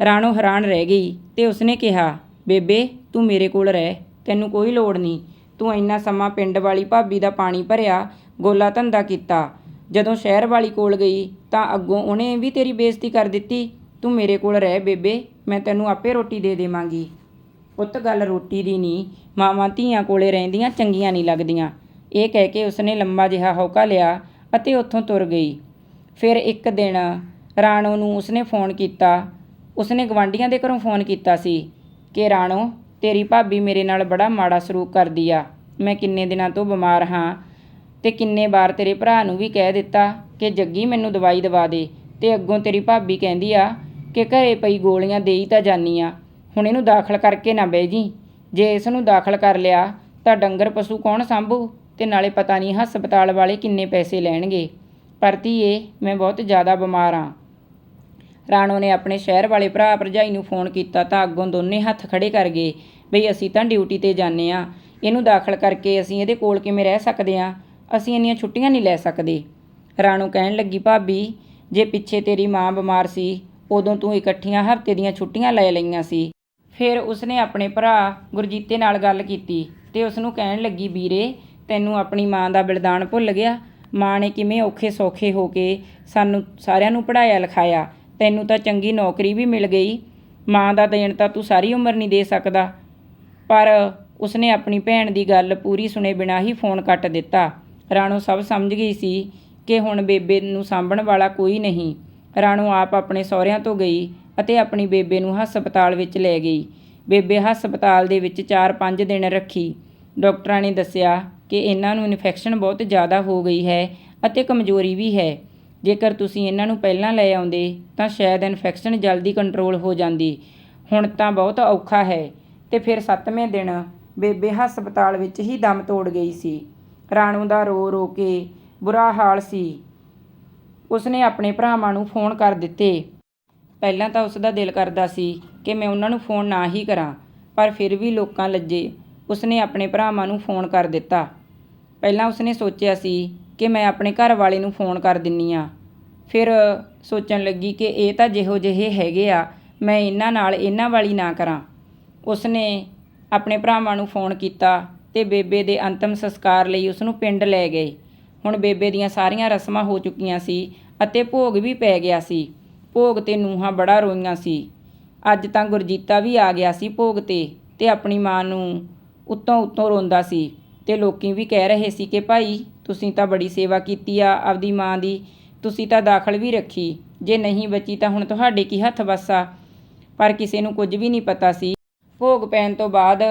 ਰਾਣੋ ਹੈਰਾਨ ਰਹਿ ਗਈ ਤੇ ਉਸਨੇ ਕਿਹਾ, ਬੇਬੇ, ਤੂੰ ਮੇਰੇ ਕੋਲ ਰਹਿ, ਤੈਨੂੰ ਕੋਈ ਲੋੜ ਨਹੀਂ। ਤੂੰ ਇੰਨਾ ਸਮਾਂ ਪਿੰਡ ਵਾਲੀ ਭਾਬੀ ਦਾ ਪਾਣੀ ਭਰਿਆ, ਗੋਲਾ ਧੰਦਾ ਕੀਤਾ। ਜਦੋਂ ਸ਼ਹਿਰ ਵਾਲੀ ਕੋਲ ਗਈ, ਤਾਂ ਅੱਗੋਂ ਉਹਨੇ ਵੀ ਤੇਰੀ ਬੇਇੱਜ਼ਤੀ ਕਰ ਦਿੱਤੀ। ਤੂੰ ਮੇਰੇ ਕੋਲ ਰਹਿ, ਬੇਬੇ, ਮੈਂ ਤੈਨੂੰ ਆਪੇ ਰੋਟੀ ਦੇ ਦੇਵਾਂਗੀ। ਪੁੱਤ ਗੱਲ ਰੋਟੀ ਦੀ ਨਹੀਂ ਮਾਵਾਂ ਧੀਆਂ ਕੋਲੇ ਰਹਿੰਦੀਆਂ ਚੰਗੀਆਂ ਨਹੀਂ ਲੱਗਦੀਆਂ। ਇਹ ਕਹਿ ਕੇ ਉਸਨੇ ਲੰਮਾ ਜਿਹਾ ਹੌਕਾ ਲਿਆ ਅਤੇ ਉੱਥੋਂ ਤੁਰ ਗਈ। ਫਿਰ ਇੱਕ ਦਿਨ ਰਾਣੋ ਨੂੰ ਉਸਨੇ ਫੋਨ ਕੀਤਾ। ਉਸਨੇ ਗਵਾਂਢੀਆਂ ਦੇ ਘਰੋਂ ਫੋਨ ਕੀਤਾ ਸੀ ਕਿ, ਰਾਣੋ, ਤੇਰੀ ਭਾਬੀ ਮੇਰੇ ਨਾਲ ਬੜਾ ਮਾੜਾ ਸਲੂਕ ਕਰਦੀ ਆ। ਮੈਂ ਕਿੰਨੇ ਦਿਨਾਂ ਤੋਂ ਬਿਮਾਰ ਹਾਂ ਤੇ ਕਿੰਨੇ ਵਾਰ ਤੇਰੇ ਭਰਾ ਨੂੰ ਵੀ ਕਹਿ ਦਿੱਤਾ ਕਿ ਜੱਗੀ ਮੈਨੂੰ ਦਵਾਈ ਦਵਾ ਦੇ ਤੇ ਅੱਗੋਂ ਤੇਰੀ ਭਾਬੀ ਕਹਿੰਦੀ ਆ ਕਿ ਘਰੇ ਪਈ ਗੋਲੀਆਂ ਦੇਈ ਤਾਂ ਜਾਨੀ ਆ। ਹੁਣ ਇਹਨੂੰ ਦਾਖਲ ਕਰਕੇ ਨਾ ਬਹਿ ਜੀ। ਜੇ ਇਸ ਨੂੰ ਦਾਖਲ ਕਰ ਲਿਆ, ਤਾਂ ਡੰਗਰ ਪਸ਼ੂ ਕੌਣ ਸੰਭੂ? ਤੇ ਨਾਲੇ ਪਤਾ ਨਹੀਂ ਹਸਪਤਾਲ ਵਾਲੇ ਕਿੰਨੇ ਪੈਸੇ ਲੈਣਗੇ। ਪਰ ਧੀਏ, ਮੈਂ ਬਹੁਤ ਜ਼ਿਆਦਾ ਬਿਮਾਰ ਆ। ਰਾਣੋ ਨੇ ਆਪਣੇ ਸ਼ਹਿਰ ਵਾਲੇ ਭਰਾ ਭਰਜਾਈ ਨੂੰ ਫੋਨ ਕੀਤਾ ਤਾਂ ਅੱਗੋਂ ਦੋਨੇ ਹੱਥ ਖੜੇ ਕਰ ਗਏ ਬਈ ਅਸੀਂ ਤਾਂ ਡਿਊਟੀ ਤੇ ਜਾਂਦੇ ਆ। ਇਹਨੂੰ ਦਾਖਲ ਕਰਕੇ ਅਸੀਂ ਇਹਦੇ ਕੋਲ ਕਿਵੇਂ ਰਹਿ ਸਕਦੇ ਆ? ਅਸੀਂ ਇੰਨੀਆਂ ਛੁੱਟੀਆਂ ਨਹੀਂ ਲੈ ਸਕਦੇ। ਰਾਣੋ ਕਹਿਣ ਲੱਗੀ, ਭਾਬੀ, ਜੇ ਪਿੱਛੇ ਤੇਰੀ ਮਾਂ ਬਿਮਾਰ ਸੀ, ਉਦੋਂ ਤੂੰ ਇਕੱਠੀਆਂ ਹਫ਼ਤੇ ਦੀਆਂ ਛੁੱਟੀਆਂ ਲੈ ਲਈਆਂ ਸੀ। ਫਿਰ ਉਸਨੇ ਆਪਣੇ ਭਰਾ ਗੁਰਜੀਤੇ ਨਾਲ ਗੱਲ ਕੀਤੀ ਤੇ ਉਸ ਨੂੰ ਕਹਿਣ ਲੱਗੀ, ਵੀਰੇ, ਤੈਨੂੰ ਆਪਣੀ ਮਾਂ ਦਾ ਬਲਿਦਾਨ ਭੁੱਲ ਗਿਆ। ਮਾਂ ਨੇ ਕਿਵੇਂ ਔਖੇ ਸੌਖੇ ਹੋ ਕੇ ਸਾਨੂੰ ਸਾਰਿਆਂ ਨੂੰ ਪੜਾਇਆ ਲਿਖਾਇਆ। ਤੈਨੂੰ ਤਾਂ ਚੰਗੀ ਨੌਕਰੀ ਵੀ ਮਿਲ ਗਈ। ਮਾਂ ਦਾ ਦੇਣ ਤਾਂ ਤੂੰ ਸਾਰੀ ਉਮਰ ਨਹੀਂ ਦੇ ਸਕਦਾ। ਪਰ ਉਸਨੇ ਆਪਣੀ ਭੈਣ ਦੀ ਗੱਲ ਪੂਰੀ ਸੁਣੇ ਬਿਨਾਂ ਹੀ ਫੋਨ ਕੱਟ ਦਿੱਤਾ। ਰਾਣੋ ਸਭ ਸਮਝ ਗਈ ਸੀ ਕਿ ਹੁਣ ਬੇਬੇ ਨੂੰ ਸਾਂਭਣ ਵਾਲਾ ਕੋਈ ਨਹੀਂ। ਰਾਣੋ ਆਪ ਆਪਣੇ ਸਹੁਰਿਆਂ ਤੋਂ ਗਈ। ਅਤੇ ਆਪਣੀ ਬੇਬੇ ਨੂੰ ਹਸਪਤਾਲ ਵਿੱਚ ਲੈ ਗਈ। ਬੇਬੇ ਹਸਪਤਾਲ ਦੇ ਵਿੱਚ 4-5 ਦਿਨ ਰੱਖੀ। ਡਾਕਟਰਾਂ ਨੇ ਦੱਸਿਆ ਕਿ ਇਹਨਾਂ ਨੂੰ ਇਨਫੈਕਸ਼ਨ ਬਹੁਤ ਜ਼ਿਆਦਾ ਹੋ ਗਈ ਹੈ ਅਤੇ ਕਮਜ਼ੋਰੀ ਵੀ ਹੈ। ਜੇਕਰ ਤੁਸੀਂ ਇਹਨਾਂ ਨੂੰ ਪਹਿਲਾਂ ਲੈ ਆਉਂਦੇ ਤਾਂ ਸ਼ਾਇਦ ਇਨਫੈਕਸ਼ਨ ਜਲਦੀ ਕੰਟਰੋਲ ਹੋ ਜਾਂਦੀ। ਹੁਣ ਤਾਂ ਬਹੁਤ ਔਖਾ ਹੈ ਤੇ ਫਿਰ 7ਵੇਂ ਦਿਨ ਬੇਬੇ ਹਸਪਤਾਲ ਵਿੱਚ ਹੀ ਦਮ ਤੋੜ ਗਈ ਸੀ। ਰਾਣੂ ਦਾ ਰੋ ਰੋ ਕੇ ਬੁਰਾ ਹਾਲ ਸੀ। ਉਸਨੇ ਆਪਣੇ ਭਰਾਵਾਂ ਨੂੰ ਫੋਨ ਕਰ ਦਿੱਤੇ। ਪਹਿਲਾਂ ਤਾਂ ਉਸ ਦਾ ਦਿਲ ਕਰਦਾ ਸੀ ਕਿ ਮੈਂ ਉਹਨਾਂ ਨੂੰ ਫੋਨ ਨਾ ਹੀ ਕਰਾਂ, ਪਰ ਫਿਰ ਵੀ ਲੋਕਾਂ ਲੱਜੇ ਉਸਨੇ ਆਪਣੇ ਭਰਾਵਾਂ ਨੂੰ ਫੋਨ ਕਰ ਦਿੱਤਾ। ਪਹਿਲਾਂ ਉਸਨੇ ਸੋਚਿਆ ਸੀ ਕਿ ਮੈਂ ਆਪਣੇ ਘਰ ਵਾਲੇ ਨੂੰ ਫੋਨ ਕਰ ਦਿੰਨੀ ਆ। ਫਿਰ ਸੋਚਣ ਲੱਗੀ ਕਿ ਇਹ ਤਾਂ ਜਿਹੋ ਜਿਹੇ ਹੈਗੇ ਆ, ਮੈਂ ਇਹਨਾਂ ਨਾਲ ਇਹਨਾਂ ਵਾਲੀ ਨਾ ਕਰਾਂ। ਉਸਨੇ ਆਪਣੇ ਭਰਾਵਾਂ ਨੂੰ ਫੋਨ ਕੀਤਾ ਤੇ ਬੇਬੇ ਦੇ ਅੰਤਮ ਸੰਸਕਾਰ ਲਈ ਉਸ ਨੂੰ ਪਿੰਡ ਲੈ ਗਏ। ਹੁਣ ਬੇਬੇ ਦੀਆਂ ਸਾਰੀਆਂ ਰਸਮਾਂ ਹੋ ਚੁੱਕੀਆਂ ਸੀ ਅਤੇ ਭੋਗ ਵੀ ਪੈ ਗਿਆ ਸੀ। ਭੋਗ ਤੇ ਨੂੰਹਾਂ ਬੜਾ ਰੋਈਆਂ ਸੀ। ਅੱਜ ਤਾਂ ਗੁਰਜੀਤਾ ਵੀ ਆ ਗਿਆ ਸੀ ਭੋਗ ਤੇ ਤੇ ਆਪਣੀ ਮਾਂ ਨੂੰ ਉੱਤੋਂ ਉੱਤੋਂ ਰੋਂਦਾ ਸੀ ਤੇ ਲੋਕੀ ਵੀ ਕਹਿ ਰਹੇ ਸੀ ਕਿ ਭਾਈ, ਤੁਸੀਂ ਤਾਂ ਬੜੀ ਸੇਵਾ ਕੀਤੀ ਆ ਆਪਦੀ ਮਾਂ ਦੀ, ਤੁਸੀਂ ਤਾਂ ਦਾਖਲ ਵੀ ਰੱਖੀ, ਜੇ ਨਹੀਂ ਬਚੀ ਤਾਂ ਹੁਣ ਤੁਹਾਡੇ ਕੀ ਹੱਥ ਵੱਸਾ ਪਰ ਕਿਸੇ ਨੂੰ ਕੁਝ ਵੀ ਨਹੀਂ ਪਤਾ ਸੀ। ਭੋਗ ਪੈਣ ਤੋਂ ਬਾਅਦ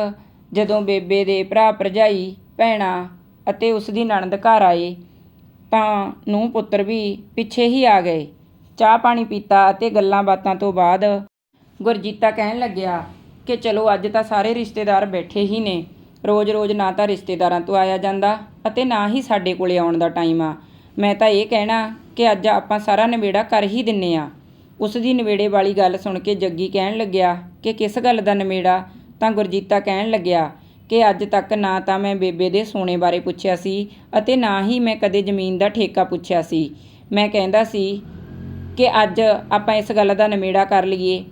ਜਦੋਂ ਬੇਬੇ ਦੇ ਭਰਾ ਭਰਜਾਈ, ਭੈਣਾਂ ਅਤੇ ਉਸ ਦੀ ਨਣਦ ਘਰ ਆਏ ਤਾਂ ਨੂੰ ਪੁੱਤਰ ਵੀ ਪਿੱਛੇ ਹੀ ਆ ਗਏ। ਚਾਹ ਪਾਣੀ ਪੀਤਾ ਅਤੇ ਗੱਲਾਂ ਬਾਤਾਂ ਤੋਂ ਬਾਅਦ ਗੁਰਜੀਤਾ ਕਹਿਣ ਲੱਗਿਆ ਕਿ ਚਲੋ ਅੱਜ ਤਾਂ ਸਾਰੇ ਰਿਸ਼ਤੇਦਾਰ ਬੈਠੇ ਹੀ ਨੇ। ਰੋਜ਼-ਰੋਜ਼ ਨਾ ਤਾਂ ਰਿਸ਼ਤੇਦਾਰਾਂ ਤੋਂ ਆਇਆ ਜਾਂਦਾ ਅਤੇ ਨਾ ਹੀ ਸਾਡੇ ਕੋਲੇ ਆਉਣ ਦਾ ਟਾਈਮ ਆ। ਮੈਂ ਤਾਂ ਇਹ ਕਹਿਣਾ ਕਿ ਅੱਜ ਆਪਾਂ ਸਾਰਾ ਨਿਬੇੜਾ ਕਰ ਹੀ ਦਿੰਨੇ ਆ। ਉਸ ਦੀ ਨਿਬੇੜੇ ਵਾਲੀ ਗੱਲ ਸੁਣ ਕੇ ਜੱਗੀ ਕਹਿਣ ਲੱਗਿਆ ਕਿ ਕਿਸ ਗੱਲ ਦਾ ਨਿਬੇੜਾ? ਤਾਂ ਗੁਰਜੀਤਾ ਕਹਿਣ ਲੱਗਿਆ ਕਿ ਅੱਜ ਤੱਕ ਨਾ ਤਾਂ ਮੈਂ ਬੇਬੇ ਦੇ ਸੋਨੇ ਬਾਰੇ ਪੁੱਛਿਆ ਸੀ ਅਤੇ ਨਾ ਹੀ ਮੈਂ ਕਦੇ ਜ਼ਮੀਨ ਦਾ ਠੇਕਾ ਪੁੱਛਿਆ ਸੀ। ਮੈਂ ਕਹਿੰਦਾ ਸੀ ਕਿ ਅੱਜ ਆਪਾਂ ਇਸ ਗੱਲ ਦਾ ਨਿਬੇੜਾ ਕਰ ਲਈਏ।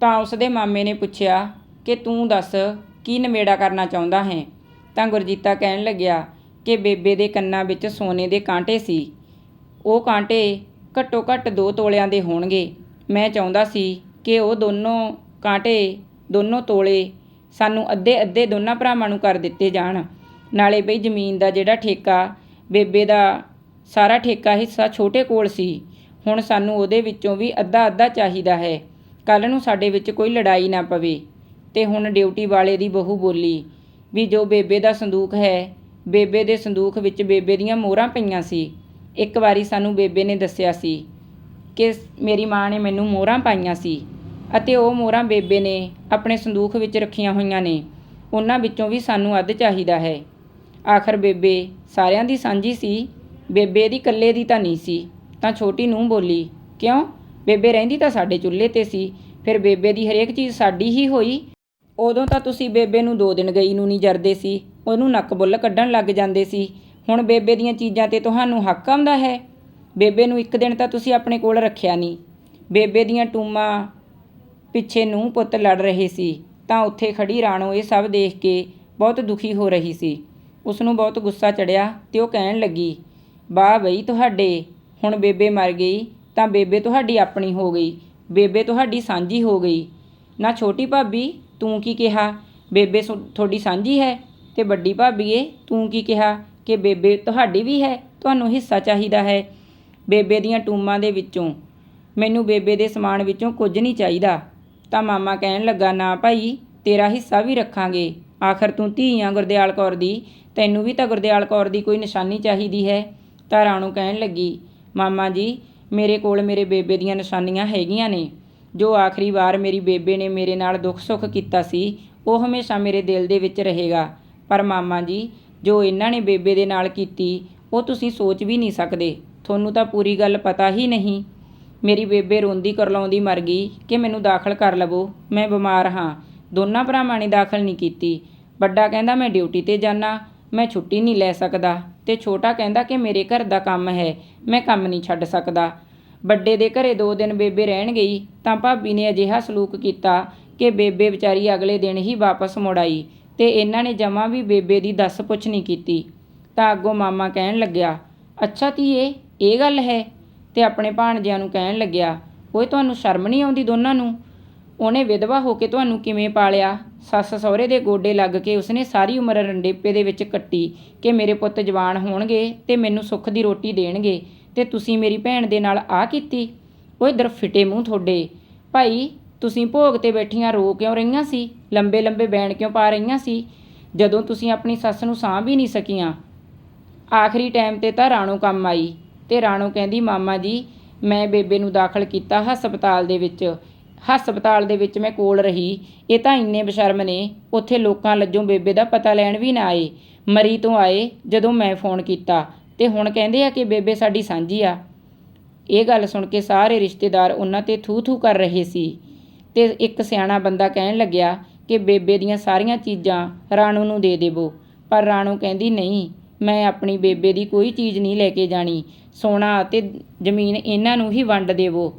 ਤਾਂ ਉਸ ਦੇ ਮਾਮੇ ਨੇ ਪੁੱਛਿਆ ਕਿ ਤੂੰ ਦੱਸ ਕੀ ਨਿਬੇੜਾ ਕਰਨਾ ਚਾਹੁੰਦਾ ਹੈ? ਤਾਂ ਗੁਰਜੀਤਾ ਕਹਿਣ ਲੱਗਿਆ ਕਿ ਬੇਬੇ ਦੇ ਕੰਨਾਂ ਵਿੱਚ ਸੋਨੇ ਦੇ ਕਾਂਟੇ ਸੀ। ਉਹ ਕਾਂਟੇ ਘੱਟੋ ਘੱਟ 2 ਤੋਲਿਆਂ ਦੇ ਹੋਣਗੇ। ਮੈਂ ਚਾਹੁੰਦਾ ਸੀ ਕਿ ਉਹ ਦੋਨੋਂ ਕਾਂਟੇ, ਦੋਨੋਂ ਤੋਲੇ ਸਾਨੂੰ ਅੱਧੇ ਅੱਧੇ ਦੋਨਾਂ ਭਰਾਵਾਂ ਨੂੰ ਕਰ ਦਿੱਤੇ ਜਾਣ। ਨਾਲੇ ਬਈ ਜ਼ਮੀਨ ਦਾ ਜਿਹੜਾ ਠੇਕਾ, ਬੇਬੇ ਦਾ ਸਾਰਾ ਠੇਕਾ ਹਿੱਸਾ ਛੋਟੇ ਕੋਲ ਸੀ। ਹੁਣ ਸਾਨੂੰ ਉਹਦੇ ਵਿੱਚੋਂ ਵੀ ਅੱਧਾ ਅੱਧਾ ਚਾਹੀਦਾ ਹੈ। ਕੱਲ ਨੂੰ ਸਾਡੇ ਵਿੱਚ ਕੋਈ ਲੜਾਈ ਨਾ ਪਵੇ। ਤੇ ਹੁਣ ਡਿਊਟੀ ਵਾਲੇ ਦੀ ਬਹੂ ਬੋਲੀ ਵੀ ਜੋ ਬੇਬੇ ਦਾ ਸੰਦੂਕ ਹੈ, ਬੇਬੇ ਦੇ ਸੰਦੂਕ ਵਿੱਚ ਬੇਬੇ ਦੀਆਂ ਮੋਹਰਾਂ ਪਈਆਂ ਸੀ। ਇੱਕ ਵਾਰੀ ਸਾਨੂੰ ਬੇਬੇ ਨੇ ਦੱਸਿਆ ਸੀ ਕਿ ਮੇਰੀ ਮਾਂ ਨੇ ਮੈਨੂੰ ਮੋਹਰਾਂ ਪਾਈਆਂ ਸੀ ਅਤੇ ਉਹ ਮੋਹਰਾਂ ਬੇਬੇ ਨੇ ਆਪਣੇ ਸੰਦੂਕ ਵਿੱਚ ਰੱਖੀਆਂ ਹੋਈਆਂ ਨੇ। ਉਹਨਾਂ ਵਿੱਚੋਂ ਵੀ ਸਾਨੂੰ ਅੱਧ ਚਾਹੀਦਾ ਹੈ। ਆਖਰ ਬੇਬੇ ਸਾਰਿਆਂ ਦੀ ਸਾਂਝੀ ਸੀ, ਬੇਬੇ ਦੀ ਇਕੱਲੇ ਦੀ ਤਾਂ ਨਹੀਂ ਸੀ। ਤਾਂ ਛੋਟੀ ਨੂੰ ਬੋਲੀ, ਕਿਉਂ? ਬੇਬੇ ਰਹਿੰਦੀ ਤਾਂ ਸਾਡੇ ਚੁੱਲ੍ਹੇ ਤੇ ਸੀ, ਫਿਰ ਬੇਬੇ ਦੀ ਹਰੇਕ ਚੀਜ਼ ਸਾਡੀ ਹੀ ਹੋਈ। ਉਦੋਂ ਤਾਂ ਤੁਸੀਂ ਬੇਬੇ ਨੂੰ ਦੋ ਦਿਨ ਗਈ ਨੂੰ ਨਹੀਂ ਜਰਦੇ ਸੀ, ਉਹਨੂੰ ਨੱਕ ਬੁੱਲ ਕੱਢਣ ਲੱਗ ਜਾਂਦੇ ਸੀ। ਹੁਣ ਬੇਬੇ ਦੀਆਂ ਚੀਜ਼ਾਂ ਤੇ ਤੁਹਾਨੂੰ ਹੱਕ ਆਉਂਦਾ ਹੈ? ਬੇਬੇ ਨੂੰ ਇੱਕ ਦਿਨ ਤਾਂ ਤੁਸੀਂ ਆਪਣੇ ਕੋਲ ਰੱਖਿਆ ਨਹੀਂ। ਬੇਬੇ ਦੀਆਂ ਟੂਮਾਂ ਪਿੱਛੇ ਨੂੰ ਪੁੱਤ ਲੜ ਰਹੇ ਸੀ, ਤਾਂ ਉੱਥੇ ਖੜੀ ਰਾਣੋ ਇਹ ਸਭ ਦੇਖ ਕੇ ਬਹੁਤ ਦੁਖੀ ਹੋ ਰਹੀ ਸੀ। ਉਸ ਨੂੰ ਬਹੁਤ ਗੁੱਸਾ ਚੜਿਆ ਤੇ ਉਹ ਕਹਿਣ ਲੱਗੀ ਵਾਹ ਬਈ ਤੁਹਾਡੇ ਹੁਣ ਬੇਬੇ ਮਰ ਗਈ, ਤਾਂ ਬੇਬੇ ਤੁਹਾਡੀ ਆਪਣੀ ਹੋ ਗਈ, ਬੇਬੇ ਤੁਹਾਡੀ ਸਾਂਝੀ ਹੋ ਗਈ। ਨਾ ਛੋਟੀ ਭਾਬੀ, ਤੂੰ ਕੀ ਕਿਹਾ? ਬੇਬੇ ਸੁ- ਤੁਹਾਡੀ ਸਾਂਝੀ ਹੈ? ਤੇ ਵੱਡੀ ਭਾਬੀਏ, ਤੂੰ ਕੀ ਕਿਹਾ ਕਿ ਬੇਬੇ ਤੁਹਾਡੀ ਵੀ ਹੈ? ਤੁਹਾਨੂੰ ਹਿੱਸਾ ਚਾਹੀਦਾ ਹੈ ਬੇਬੇ ਦੀਆਂ ਟੂਮਾਂ ਦੇ ਵਿੱਚੋਂ। ਮੈਨੂੰ ਬੇਬੇ ਦੇ ਸਮਾਨ ਵਿੱਚੋਂ ਕੁਝ ਨਹੀਂ ਚਾਹੀਦਾ। ਤਾਂ ਮਾਮਾ ਕਹਿਣ ਲੱਗਾ, ਨਾ ਭਾਈ, ਤੇਰਾ ਹਿੱਸਾ ਵੀ ਰੱਖਾਂਗੇ। ਆਖਰ ਤੂੰ ਧੀ ਆ ਗੁਰਦਿਆਲ ਕੌਰ ਦੀ, ਤੈਨੂੰ ਵੀ ਤਾਂ ਗੁਰਦਿਆਲ ਕੌਰ ਦੀ ਕੋਈ ਨਿਸ਼ਾਨੀ ਚਾਹੀਦੀ ਹੈ? ਤਾਂ ਰਾਣੋ ਕਹਿਣ ਲੱਗੀ ਮਾਮਾ ਜੀ, ਮੇਰੇ ਕੋਲ ਮੇਰੇ ਬੇਬੇ ਦੀਆਂ ਨਿਸ਼ਾਨੀਆਂ ਹੈਗੀਆਂ ਨੇ। ਜੋ ਆਖਰੀ ਵਾਰ ਮੇਰੀ ਬੇਬੇ ਨੇ ਮੇਰੇ ਨਾਲ ਦੁੱਖ ਸੁੱਖ ਕੀਤਾ ਸੀ, ਉਹ ਹਮੇਸ਼ਾ ਮੇਰੇ ਦਿਲ ਦੇ ਵਿੱਚ ਰਹੇਗਾ। ਪਰ ਮਾਮਾ ਜੀ, ਜੋ ਇਹਨਾਂ ਨੇ ਬੇਬੇ ਦੇ ਨਾਲ ਕੀਤੀ, ਉਹ ਤੁਸੀਂ ਸੋਚ ਵੀ ਨਹੀਂ ਸਕਦੇ। ਤੁਹਾਨੂੰ ਤਾਂ ਪੂਰੀ ਗੱਲ ਪਤਾ ਹੀ ਨਹੀਂ। ਮੇਰੀ ਬੇਬੇ ਰੋਂਦੀ ਕਰਲਾਉਂਦੀ ਮਰ ਗਈ ਕਿ ਮੈਨੂੰ ਦਾਖਲ ਕਰ ਲਵੋ। ਮੈਂ ਬਿਮਾਰ ਹਾਂ। ਦੋਨਾਂ ਭਰਾਵਾਂ ਨੇ ਦਾਖਲ ਨਹੀਂ ਕੀਤੀ। ਵੱਡਾ ਕਹਿੰਦਾ, ਮੈਂ ਡਿਊਟੀ ਤੇ ਜਾਣਾ ਮੈਂ ਛੁੱਟੀ ਨਹੀਂ ਲੈ ਸਕਦਾ। ਤੇ ਛੋਟਾ ਕਹਿੰਦਾ ਕਿ ਮੇਰੇ ਘਰ ਦਾ ਕੰਮ ਹੈ, ਮੈਂ ਕੰਮ ਨਹੀਂ ਛੱਡ ਸਕਦਾ। ਵੱਡੇ ਦੇ ਘਰੇ ਦੋ ਦਿਨ ਬੇਬੇ ਰਹਿਣ ਗਈ, ਤਾਂ ਭਾਬੀ ਨੇ ਅਜਿਹਾ ਸਲੂਕ ਕੀਤਾ ਕਿ ਬੇਬੇ ਵਿਚਾਰੀ ਅਗਲੇ ਦਿਨ ਹੀ ਵਾਪਸ ਮੁੜ ਆਈ ਤੇ ਇਹਨਾਂ ਨੇ ਜਮਾਂ ਵੀ ਬੇਬੇ ਦੀ ਦੱਸ ਪੁੱਛ ਨਹੀਂ ਕੀਤੀ। ਤਾਂ ਅੱਗੋਂ ਮਾਮਾ ਕਹਿਣ ਲੱਗਿਆ, ਅੱਛਾ ਧੀਏ, ਇਹ ਗੱਲ ਹੈ? ਤੇ ਆਪਣੇ ਭਾਣਜਿਆਂ ਨੂੰ ਕਹਿਣ ਲੱਗਿਆ, ਓਏ, ਤੁਹਾਨੂੰ ਸ਼ਰਮ ਨਹੀਂ ਆਉਂਦੀ ਦੋਨਾਂ ਨੂੰ? ਉਹਨੇ ਵਿਧਵਾ ਹੋ ਕੇ ਤੁਹਾਨੂੰ ਕਿਵੇਂ ਪਾਲਿਆ? ਸੱਸ ਸਹੁਰੇ ਦੇ ਗੋਡੇ ਲੱਗ ਕੇ ਉਸਨੇ ਸਾਰੀ ਉਮਰ ਰੰਡੇਪੇ ਦੇ ਵਿੱਚ ਕੱਟੀ ਕਿ ਮੇਰੇ ਪੁੱਤ ਜਵਾਨ ਹੋਣਗੇ ਤੇ ਮੈਨੂੰ ਸੁੱਖ ਦੀ ਰੋਟੀ ਦੇਣਗੇ ਤੇ ਤੁਸੀਂ ਮੇਰੀ ਭੈਣ ਦੇ ਨਾਲ ਆ ਕੀਤੀ? ਓਏ ਦਰ ਫਿਟੇ ਮੂੰਹ ਤੁਹਾਡੇ ਭਾਈ, ਤੁਸੀਂ ਭੋਗ ਤੇ ਬੈਠੀਆਂ ਰੋ ਕਿਉਂ ਰਹੀਆਂ ਸੀ? ਲੰਬੇ ਲੰਬੇ ਬੈਣ ਕਿਉਂ ਪਾ ਰਹੀਆਂ ਸੀ? ਜਦੋਂ ਤੁਸੀਂ ਆਪਣੀ ਸੱਸ ਨੂੰ ਸਾਂਭ ਹੀ ਨਹੀਂ ਸਕੀਆਂ। ਆਖਰੀ ਟਾਈਮ ਤੇ ਤਾਂ ਰਾਣੋ ਕੰਮ ਆਈ ਤੇ ਰਾਣੋ ਕਹਿੰਦੀ, ਮਾਮਾ ਜੀ, ਮੈਂ ਬੇਬੇ ਨੂੰ ਦਾਖਲ ਕੀਤਾ ਹਸਪਤਾਲ ਦੇ ਵਿੱਚ। ਹਸਪਤਾਲ ਦੇ ਵਿੱਚ ਮੈਂ ਕੋਲ ਰਹੀ, ਇਹ ਤਾਂ ਇੰਨੇ ਬਸ਼ਰਮ ਨੇ, ਉੱਥੇ ਲੋਕਾਂ ਲੱਜੋਂ ਬੇਬੇ ਦਾ ਪਤਾ ਲੈਣ ਵੀ ਨਾ ਆਏ। ਮਰੀ ਤੋਂ ਆਏ, ਜਦੋਂ ਮੈਂ ਫੋਨ ਕੀਤਾ, ਤੇ ਹੁਣ ਕਹਿੰਦੇ ਆ ਕਿ ਬੇਬੇ ਸਾਡੀ ਸਾਂਝੀ ਆ। ਇਹ ਗੱਲ ਸੁਣ ਕੇ ਸਾਰੇ ਰਿਸ਼ਤੇਦਾਰ ਉਹਨਾਂ ਤੇ ਥੂ ਥੂ ਕਰ ਰਹੇ ਸੀ। ਤੇ ਇੱਕ ਸਿਆਣਾ ਬੰਦਾ ਕਹਿਣ ਲੱਗਿਆ ਕਿ ਬੇਬੇ ਦੀਆਂ ਸਾਰੀਆਂ ਚੀਜ਼ਾਂ ਰਾਣੂ ਨੂੰ ਦੇ ਦੇਵੋ। ਪਰ ਰਾਣੂ ਕਹਿੰਦੀ, ਨਹੀਂ, ਮੈਂ ਆਪਣੀ ਬੇਬੇ ਦੀ ਕੋਈ ਚੀਜ਼ ਨਹੀਂ ਲੈ ਕੇ ਜਾਣੀ। ਸੋਨਾ ਅਤੇ ਜ਼ਮੀਨ ਇਹਨਾਂ ਨੂੰ ਹੀ ਵੰਡ ਦੇਵੋ।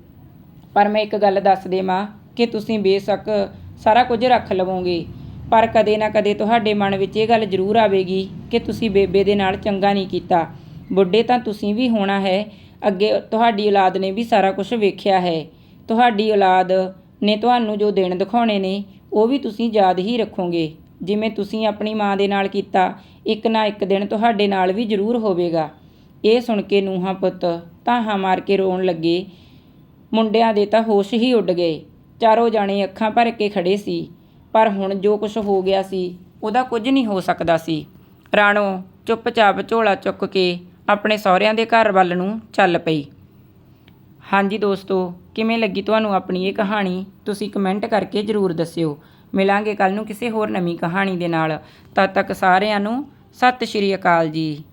ਪਰ ਮੈਂ ਇੱਕ ਗੱਲ ਦੱਸ ਦੇਵਾਂ ਕਿ ਤੁਸੀਂ ਬੇਸ਼ੱਕ ਸਾਰਾ ਕੁਝ ਰੱਖ ਲਵੋਗੇ। ਪਰ ਕਦੇ ਨਾ ਕਦੇ ਤੁਹਾਡੇ ਮਨ ਵਿੱਚ ਇਹ ਗੱਲ ਜ਼ਰੂਰ ਆਵੇਗੀ ਕਿ ਤੁਸੀਂ ਬੇਬੇ ਦੇ ਨਾਲ ਚੰਗਾ ਨਹੀਂ ਕੀਤਾ। ਬੁੱਢੇ ਤਾਂ ਤੁਸੀਂ ਵੀ ਹੋਣਾ ਹੈ। ਅੱਗੇ ਤੁਹਾਡੀ ਔਲਾਦ ਨੇ ਵੀ ਸਾਰਾ ਕੁਝ ਵੇਖਿਆ ਹੈ। ਤੁਹਾਡੀ ਔਲਾਦ ਨੇ ਤੁਹਾਨੂੰ ਜੋ ਦਿਨ ਦਿਖਾਉਣੇ ਨੇ, ਉਹ ਵੀ ਤੁਸੀਂ ਯਾਦ ਹੀ ਰੱਖੋਗੇ। ਜਿਵੇਂ ਤੁਸੀਂ ਆਪਣੀ ਮਾਂ ਦੇ ਨਾਲ ਕੀਤਾ, ਇੱਕ ਨਾ ਇੱਕ ਦਿਨ ਤੁਹਾਡੇ ਨਾਲ ਵੀ ਜ਼ਰੂਰ ਹੋਵੇਗਾ। ਇਹ ਸੁਣ ਕੇ ਨੂੰਹਾਂ ਪੁੱਤ, ਤਾਹਾਂ ਮਾਰ ਕੇ ਰੋਣ ਲੱਗੇ ਮੁੰਡਿਆਂ ਦੇ ਤਾਂ ਹੋਸ਼ ਹੀ ਉੱਡ ਗਏ। ਚਾਰੋਂ ਜਾਣੇ ਅੱਖਾਂ ਭਰ ਕੇ ਖੜੇ ਸੀ। ਪਰ ਹੁਣ ਜੋ ਕੁਝ ਹੋ ਗਿਆ ਸੀ, ਉਹਦਾ ਕੁਝ ਨਹੀਂ ਹੋ ਸਕਦਾ ਸੀ। ਰਾਣੋ ਚੁੱਪਚਾਪ ਝੋਲਾ ਚੁੱਕ ਕੇ ਆਪਣੇ ਸਹੁਰਿਆਂ ਦੇ ਘਰ ਵੱਲ ਨੂੰ ਚੱਲ ਪਈ। ਹਾਂਜੀ ਦੋਸਤੋ, ਕਿਵੇਂ ਲੱਗੀ ਤੁਹਾਨੂੰ ਆਪਣੀ ਇਹ ਕਹਾਣੀ? ਤੁਸੀਂ ਕਮੈਂਟ ਕਰਕੇ ਜਰੂਰ ਦੱਸਿਓ। ਮਿਲਾਂਗੇ ਕੱਲ ਨੂੰ ਕਿਸੇ ਹੋਰ ਨਵੀਂ ਕਹਾਣੀ ਦੇ ਨਾਲ। ਤਦ ਤੱਕ ਸਾਰਿਆਂ ਨੂੰ ਸਤਿ ਸ਼੍ਰੀ ਅਕਾਲ ਜੀ।